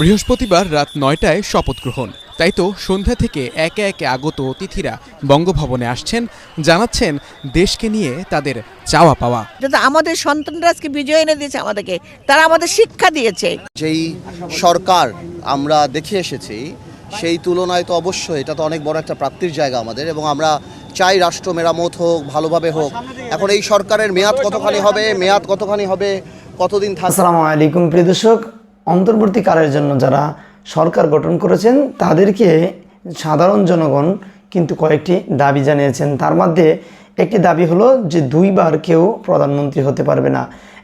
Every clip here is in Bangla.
বৃহস্পতিবার রাত নয়টায় শপথ গ্রহণ। তাই তো সন্ধ্যা থেকে একে একে আগত অতিথিরা বঙ্গভবনে আসছেন জানাচ্ছেন দেশকে নিয়ে তাদের চাওয়া পাওয়া। যাতে আমাদের সন্তানরা আজকে বিজয় এনে দিয়েছে আমাদেরকে। তারা আমাদের শিক্ষা দিয়েছে। যেই সরকার আমরা দেখে এসেছি সেই তুলনায় তো অবশ্যই এটা তো অনেক বড় একটা প্রাপ্তির জায়গা আমাদের এবং আমরা চাই রাষ্ট্র মেরামত হোক ভালোভাবে হোক। এখন এই সরকারের মেয়াদ কতখানি হবে মেয়াদ কতখানি হবে কতদিন থাকবে? আসসালামু আলাইকুম প্রিয় দর্শক। অন্তর্বর্তীকালের জন্য যারা সরকার গঠন করেছেন, তাদেরকে সাধারণ জনগণ কিন্তু কয়েকটি দাবি জানিয়েছেন। তার মধ্যে একটি দাবি হলো যে দুইবার কেউ প্রধানমন্ত্রী হতে পারবে না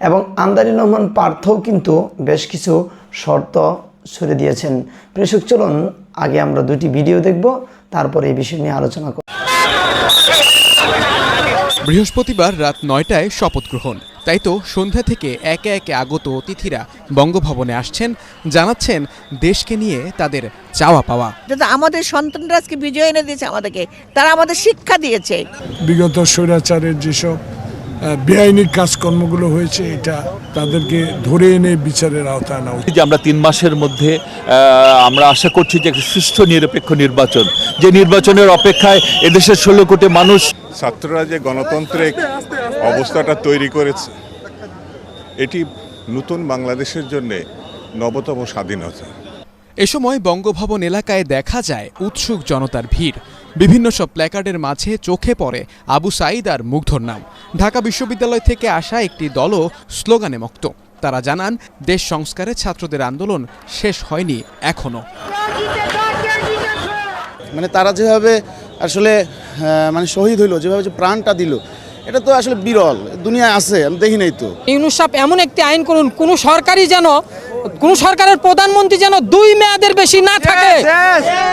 এবং আন্দারি রহমান পার্থও কিন্তু বেশ কিছু শর্ত ছড়ে দিয়েছেন। প্রেষক চলুন আগে আমরা দুটি ভিডিও দেখব, তারপরে এই বিষয় নিয়ে আলোচনা করব। বৃহস্পতিবার রাত নয়টায় শপথ গ্রহণ। তাই তো সন্ধ্যা থেকে একে একে আগত অতিথিরা বঙ্গভবনে আসছেন জানাচ্ছেন দেশকে নিয়ে তাদের চাওয়া পাওয়া। যাতে আমাদের সন্তানরা আজকে বিজয় এনে দিয়েছে আমাদেরকে। তারা আমাদের শিক্ষা দিয়েছে। বিগত স্বৈরাচারের যেসব বেআইনি কাজকর্মগুলো হয়েছে এটা তাদেরকে ধরে এনে বিচারের আওতায় আনা উচিত। যে আমরা তিন মাসের মধ্যে আমরা আশা করছি যে একটা সুষ্ঠু নিরপেক্ষ নির্বাচন। যে নির্বাচনের অপেক্ষায় এদেশের ষোলো কোটি মানুষ ছাত্ররা যে গণতন্ত্রের অবস্থাটা তৈরি করেছে এটি নতুন বাংলাদেশের জন্য নবতম স্বাধীনতা। এ সময় বঙ্গভবন এলাকায় দেখা যায় উৎসুক জনতার ভিড়। বিভিন্ন সব প্ল্যাকার্ডের মাঝে চোখে পড়ে আবু সাইদ আর মুগ্ধর নাম। ঢাকা বিশ্ববিদ্যালয় থেকে আসা একটি দলও স্লোগানে মক্ত। তারা জানান দেশ সংস্কারে ছাত্রদের আন্দোলন শেষ হয়নি এখনও মানে তারা যেভাবে আসলে মানে শহীদ হইল যেভাবে যে প্রাণটা দিল এটা তো আসলে বিরল। দুনিয়ায় আছে আমি দেখি নাই তো। ইউনুস সাহেব এমন একটি আইন করুন কোনো সরকারই যেন কোন সরকারের প্রধানমন্ত্রী যেন দুই মেয়াদের বেশি না থাকে।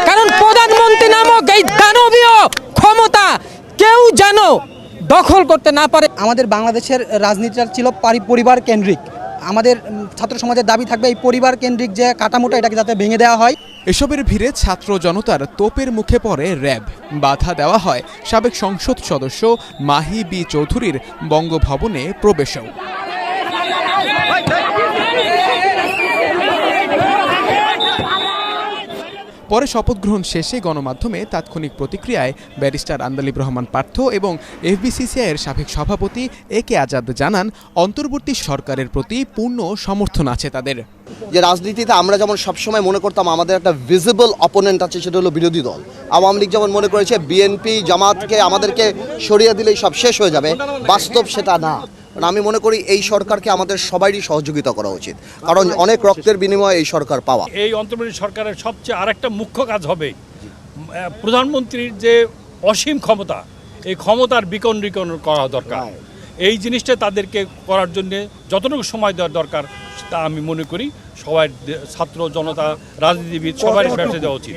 কারণ প্রধানমন্ত্রী নামক এই দানবীয় ক্ষমতা কেউ যেন দখল করতে না পারে। আমাদের বাংলাদেশের রাজনীতিটা ছিল পারি- পরিবার কেন্দ্রিক। আমাদের ছাত্র সমাজের দাবি থাকবে এই পরিবার কেন্দ্রিক যে কাঠামোটা এটাকে যাতে ভেঙে দেওয়া হয়। এসবের ভিড়ে ছাত্র জনতার তোপের মুখে পড়ে র্যাব। বাধা দেওয়া হয় সাবেক সংসদ সদস্য মাহি বি চৌধুরীর বঙ্গভবনে প্রবেশেও। পরে শপথ গ্রহণ শেষে গণমাধ্যমে তাৎক্ষণিক প্রতিক্রিয়ায় ব্যারিস্টার আন্দালিব রহমান পার্থ এবং এফবিসিসিআইয়ের সাবেক সভাপতি এ কে আজাদ জানান, অন্তর্বর্তী সরকারের প্রতি পূর্ণ সমর্থন আছে তাদের। যে রাজনীতিতে আমরা যেমন সবসময় মনে করতাম আমাদের একটা ভিজিবল অপোনেন্ট আছে, সেটা হলো বিরোধী দল। আওয়ামী লীগ যেমন মনে করেছে, বিএনপি জামাতকে আমাদেরকে সরিয়ে দিলেই সব শেষ হয়ে যাবে, বাস্তব সেটা না। কারণ আমি মনে করি এই সরকারকে আমাদের সবারই সহযোগিতা করা উচিত। কারণ অনেক রক্তের বিনিময়ে এই সরকার পাওয়া। এই অন্তর্বর্তী সরকারের সবচেয়ে আরেকটা মুখ্য কাজ হবে প্রধানমন্ত্রীর যে অসীম ক্ষমতা এই ক্ষমতার বিকন্দ্রীকরণ করা দরকার। এই জিনিসটা তাদেরকে করার জন্য যতটুকু সময় দেওয়ার দরকার তা আমি মনে করি সবাই ছাত্র জনতা রাজনীতিবিদ সবাই ব্যবসা দেওয়া উচিত।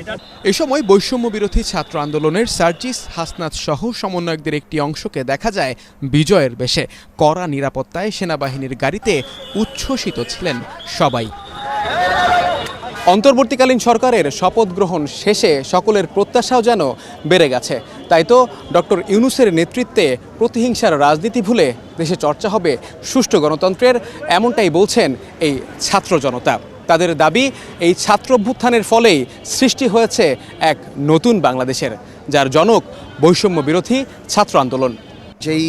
এ সময় বৈষম্য বিরোধী ছাত্র আন্দোলনের সার্জিস হাসনাত সহ সমন্বয়কদের একটি অংশকে দেখা যায় বিজয়ের বেশে। কড়া নিরাপত্তায় সেনাবাহিনীর গাড়িতে উচ্ছ্বসিত ছিলেন সবাই। অন্তর্বর্তীকালীন সরকারের শপথ গ্রহণ শেষে সকলের প্রত্যাশাও যেন বেড়ে গেছে। তাই তো ডক্টর ইউনুসের নেতৃত্বে প্রতিহিংসার রাজনীতি ভুলে দেশে চর্চা হবে সুষ্ঠু গণতন্ত্রের, এমনটাই বলছেন এই ছাত্র জনতা। তাদের দাবি, এই ছাত্র অভ্যুত্থানের ফলেই সৃষ্টি হয়েছে এক নতুন বাংলাদেশের, যার জনক বৈষম্য বিরোধী ছাত্র আন্দোলন। যেই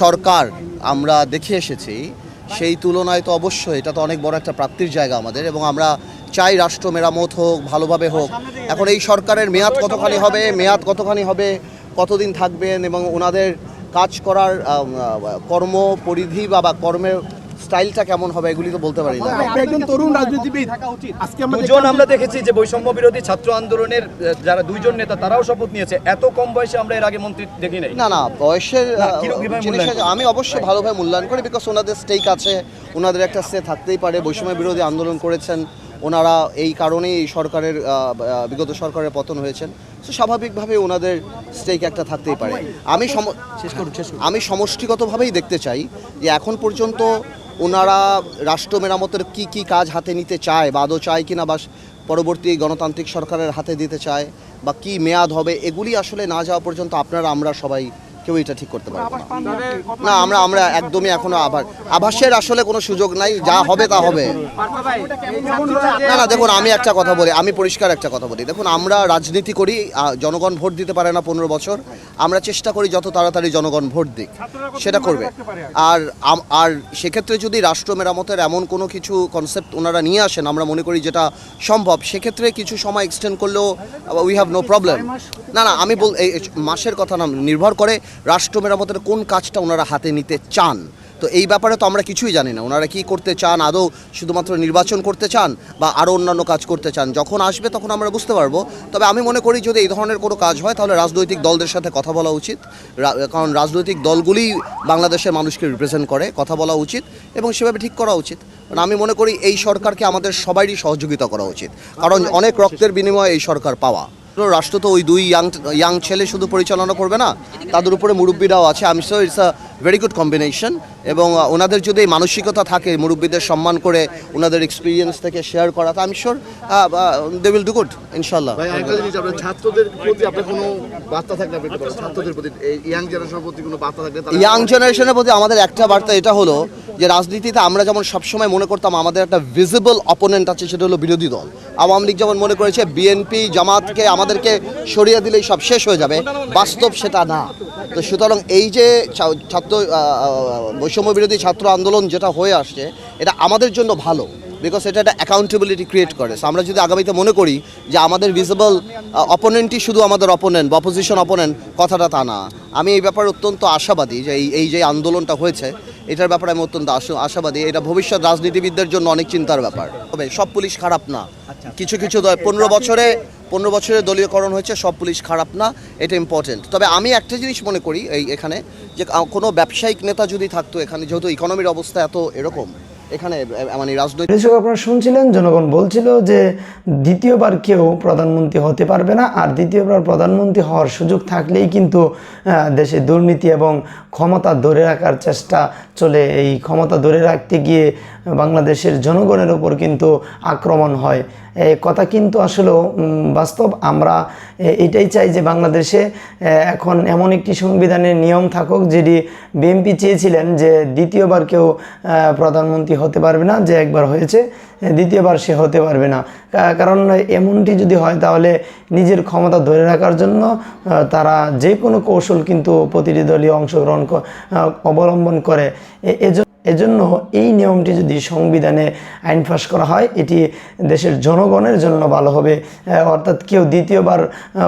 সরকার আমরা দেখে এসেছি, সেই তুলনায় তো অবশ্যই এটা তো অনেক বড় একটা প্রাপ্তির জায়গা আমাদের এবং আমরা চাই রাষ্ট্র মেরামত হোক ভালোভাবে হোক। এখন এই সরকারের মেয়াদ কতখানি হবে মেয়াদ কতখানি হবে কতদিন থাকবেন এবং ওনাদের কাজ করার কর্ম পরিধি বা বা কর্মের স্টাইলটা কেমন হবে এগুলি তো বলতে পারি না। একজন তরুণ রাজনীতিবিদ। আজকে আমরা দুজন আমরা দেখেছি যে বৈষম্য বিরোধী ছাত্র আন্দোলনের যারা দুইজন নেতা তারাও শপথ নিয়েছে। এত কম বয়সে আমরা এর আগে মন্ত্রী দেখি নাই। না না বয়সের আমি অবশ্যই ভালোভাবে মূল্যায়ন করি বিকজ ওনাদের স্টেক আছে ওনাদের একটা সে থাকতেই পারে। বৈষম্য বিরোধী আন্দোলন করেছেন। ওনারা এই কারণেই এই সরকারের বিগত সরকারের পতন হয়েছেন। তো স্বাভাবিকভাবে ওনাদের স্টেক একটা থাকতেই পারে। আমি আমি সমষ্টিগতভাবেই দেখতে চাই যে এখন পর্যন্ত ওনারা রাষ্ট্র মেরামতের কি কি কাজ হাতে নিতে চায় বা আদৌ চায় কিনা বা পরবর্তী গণতান্ত্রিক সরকারের হাতে দিতে চায় বা কি মেয়াদ হবে এগুলি আসলে না যাওয়া পর্যন্ত আপনারা আমরা সবাই কেউ এটা ঠিক করতে পারবে না। না, আমরা আমরা একদমই এখনও আবার আভাসের আসলে কোনো সুযোগ নাই, যা হবে তা হবে। না না, দেখুন, আমি একটা কথা বলি, আমি পরিষ্কার একটা কথা বলি। দেখুন, আমরা রাজনীতি করি জনগণ ভোট দিতে পারে না পনেরো বছর। আমরা চেষ্টা করি যত তাড়াতাড়ি জনগণ ভোট দিক, সেটা করবে। আর আর সেক্ষেত্রে যদি রাষ্ট্র মেরামতের এমন কোনো কিছু কনসেপ্ট ওনারা নিয়ে আসেন, আমরা মনে করি যেটা সম্ভব, সেক্ষেত্রে কিছু সময় এক্সটেন্ড করলেও উই হ্যাভ নো প্রবলেম না না, আমি বল মাসের কথা না, নির্ভর করে রাষ্ট্র মেরামতের কোন কাজটা ওনারা হাতে নিতে চান? তো এই ব্যাপারে তো আমরা কিছুই জানি না। ওনারা কি করতে চান? আদৌ শুধুমাত্র নির্বাচন করতে চান বা আরও অন্যান্য কাজ করতে চান? যখন আসবে তখন আমরা বুঝতে পারব। তবে আমি মনে করি যদি এই ধরনের কোনো কাজ হয় তাহলে রাজনৈতিক দলদের সাথে কথা বলা উচিত। কারণ রাজনৈতিক দলগুলি বাংলাদেশের মানুষকে রিপ্রেজেন্ট করে কথা বলা উচিত এবং সেভাবে ঠিক করা উচিত। কারণ আমি মনে করি এই সরকারকে আমাদের সবারই সহযোগিতা করা উচিত। কারণ অনেক রক্তের বিনিময়ে এই সরকার পাওয়া। তো রাষ্ট্র তো ওই দুই ইয়াং ইয়াং ছেলে শুধু পরিচালনা করবে না, তাদের উপরে মুরব্বীরাও আছে। আমি so it's a very good combination এবং ওনাদের যদি মানসিকতা থাকে মুরব্বীদের সম্মান করে ওনাদের এক্সপিরিয়েন্স থেকে শেয়ার করা তো আমি sure they will do good ইনশাল্লাহ ছাত্রদের প্রতি আপনার কোনো বার্তা থাকলে। ছাত্রদের প্রতি ইয়াং জেনারেশনের প্রতি কোনো বার্তা থাকলে ইয়াং জেনারেশনের প্রতি আমাদের একটা বার্তা এটা হলো যে রাজনীতিতে আমরা যেমন সবসময় মনে করতাম আমাদের একটা ভিজিবল অপোনেন্ট আছে সেটা হলো বিরোধী দল। আওয়ামী লীগ যেমন মনে করেছে বিএনপি জামাতকে আমাদেরকে সরিয়ে দিলেই সব শেষ হয়ে যাবে বাস্তব সেটা না। তো সুতরাং এই যে ছা- ছাত্র বৈষম্য বিরোধী ছাত্র আন্দোলন যেটা হয়ে আসছে এটা আমাদের জন্য ভালো বিকজ এটা একটা অ্যাকাউন্টেবিলিটি ক্রিয়েট করে। So আমরা যদি আগামীতে মনে করি যে আমাদের ভিজিবল অপোনেন্টই শুধু আমাদের অপোনেন্ট বা অপোজিশন অপোনেন্ট কথাটা তা না। আমি এই ব্যাপারে অত্যন্ত আশাবাদী যে এই এই যে আন্দোলনটা হয়েছে এটার ব্যাপারে আমি অত্যন্ত আশা- আশাবাদী। এটা ভবিষ্যৎ রাজনীতিবিদদের জন্য অনেক চিন্তার ব্যাপার। তবে সব পুলিশ খারাপ না। কিছু কিছু দল- পনেরো বছরে পনেরো বছরে দলীয়করণ হয়েছে, সব পুলিশ খারাপ না, এটা ইম্পর্টেন্ট তবে আমি একটা জিনিস মনে করি এই এখানে, যে কোনো ব্যবসায়িক নেতা যদি থাকতো এখানে, যেহেতু ইকোনমির অবস্থা এত এরকম, এখানে মানে রাজনৈতিক আপনারা শুনছিলেন, জনগণ বলছিল যে দ্বিতীয়বার কেউ প্রধানমন্ত্রী হতে পারবে না, আর দ্বিতীয়বার প্রধানমন্ত্রী হওয়ার সুযোগ থাকলেই কিন্তু দেশে দুর্নীতি এবং ক্ষমতা ধরে রাখার চেষ্টা চলে। এই ক্ষমতা ধরে রাখতে গিয়ে বাংলাদেশের জনগণের ওপর কিন্তু আক্রমণ হয়। কথা কিন্তু আসলে বাস্তব। আমরা এটাই চাই যে বাংলাদেশে এখন এমন একটি সংবিধানের নিয়ম থাকুক, যেটি বিএনপি চেয়েছিলেন যে দ্বিতীয়বার কেউ প্রধানমন্ত্রী হতে পারবে না, যে একবার হয়েছে দ্বিতীয়বার সে হতে পারবে না। কারণ এমনটি যদি হয়, তাহলে নিজের ক্ষমতা ধরে রাখার জন্য তারা যে কোনো কৌশল কিন্তু প্রতিটি দলীয় অংশগ্রহণ অবলম্বন করে। এজন্য এজন্য এই নিয়মটি যদি সংবিধানে আইন পাশ করা হয়, এটি দেশের জনগণের জন্য ভালো হবে। অর্থাৎ কেউ দ্বিতীয়বার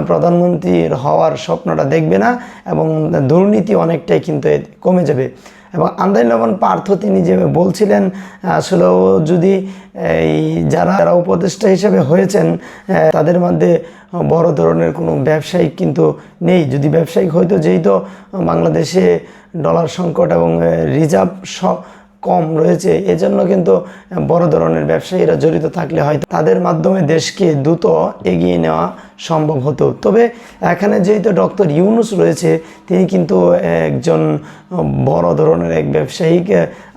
প্রধানমন্ত্রীর হওয়ার স্বপ্নটা দেখবে না এবং দুর্নীতি অনেকটাই কিন্তু কমে যাবে। এবং আন্দাই লবণ পার্থ তিনি যে বলছিলেন আসলেও যদি এই যারা যারা উপদেষ্টা হিসেবে হয়েছেন তাদের মধ্যে বড় ধরনের কোনো ব্যবসায়িক কিন্তু নেই। যদি ব্যবসায়িক হয়তো যেই তো বাংলাদেশে ডলার সংকট এবং রিজার্ভ কম রয়েছে। এজন্য কিন্তু বড় ধরনের ব্যবসায়ীরা জড়িত থাকলে হয়তো তাদের মাধ্যমে দেশকে দ্রুত এগিয়ে নেওয়া সম্ভব হতো। তবে এখানে যেহেতু ডক্টর ইউনুস রয়েছে, তিনি কিন্তু একজন বড় ধরনের এক ব্যবসায়িক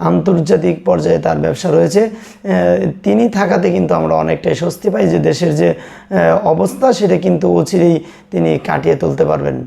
আন্তর্জাতিক পর্যায়ে তার ব্যবসা রয়েছে। তিনি থাকাতে কিন্তু আমরা অনেকটাই স্বস্তি পাই যে দেশের যে অবস্থা সেটা কিন্তু অচিরেই তিনি কাটিয়ে তুলতে পারবেন।